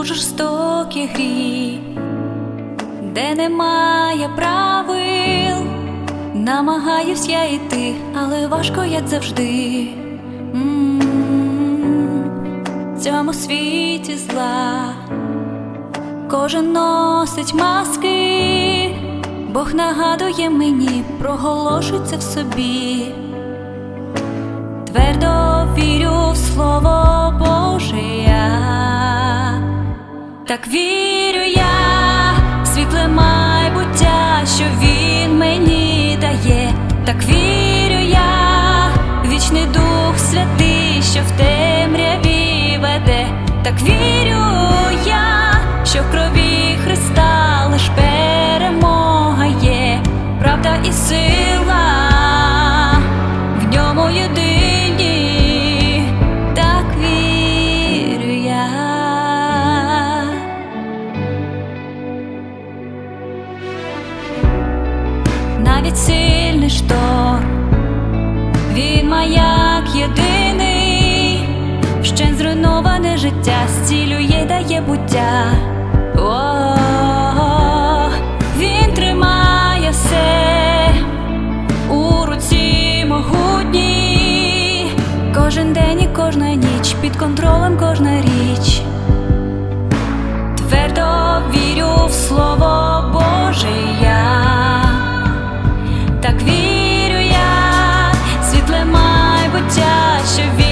у жорстокій грі, де немає правил, намагаюсь я йти, але важко, як завжди. В цьому світі зла кожен носить маски, Бог нагадує мені, проголошується в собі. Так вірю я, в світле майбуття, що він мені дає, так вірю я, вічний Дух Святий, що в темряві веде, так вірю я, що в крові Христа лиш перемога є, правда і сила в ньому єдині, Навіть сильний шторм, він маяк єдиний, вщен зруйноване життя, зцілює, дає буття. О, він тримає все у руці могутній, кожен день і кожна ніч, під контролем кожна річ. Майбуття, що він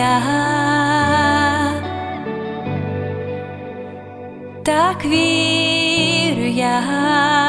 я, так вірю я.